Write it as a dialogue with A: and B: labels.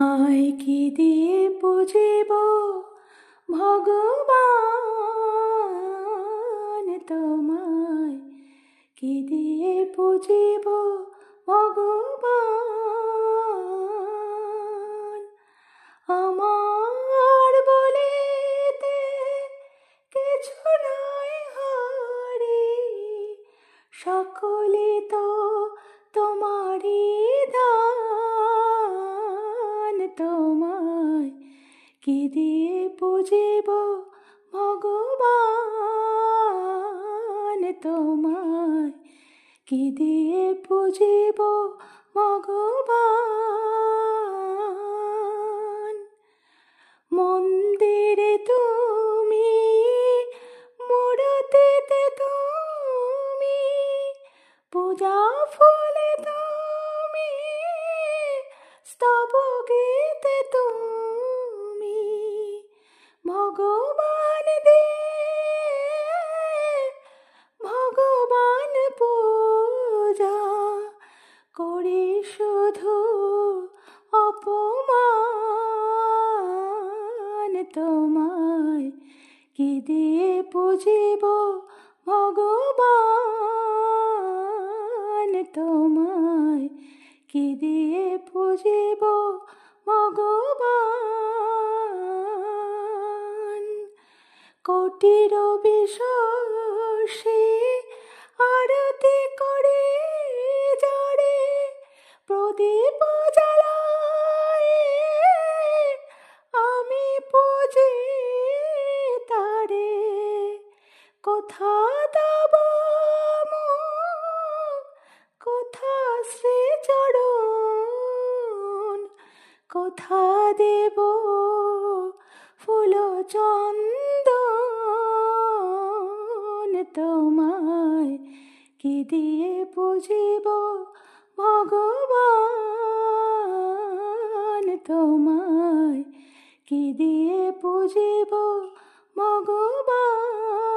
A: আয় কি দিয়ে পুজিব ভগবান তোমায় কি দিয়ে পুজিব ভগবান আমার বলিতে কিছু নাই হারি। সকলে তো কি দিয়ে পুজিব ভগবান তোমায়? কি দিয়ে পুজিব ভগবান? মন্দিরে তুমি, মূরতিতে তুমি, পূজা ফুলে তুমি, স্তব গীতে তুমি। ভগবান দে, ভগবান পূজা করি শুধু অপমান তোমায় কি দিয়ে পুজিব ভগবান তোমায়? কি দিয়ে পুজিব ভগবান কোটির বিশ্বসে আরতি করে জড়ে প্রদীপ জ্বালায়। আমি পুজি তারে, কোথা দাব কোথা শ্রী চরণ? কোথা দেব ফুল চন্দন তোমায় কি দিয়ে পুজিব ভগবান? তোমায় কি দিয়ে পুজিব ভগবান?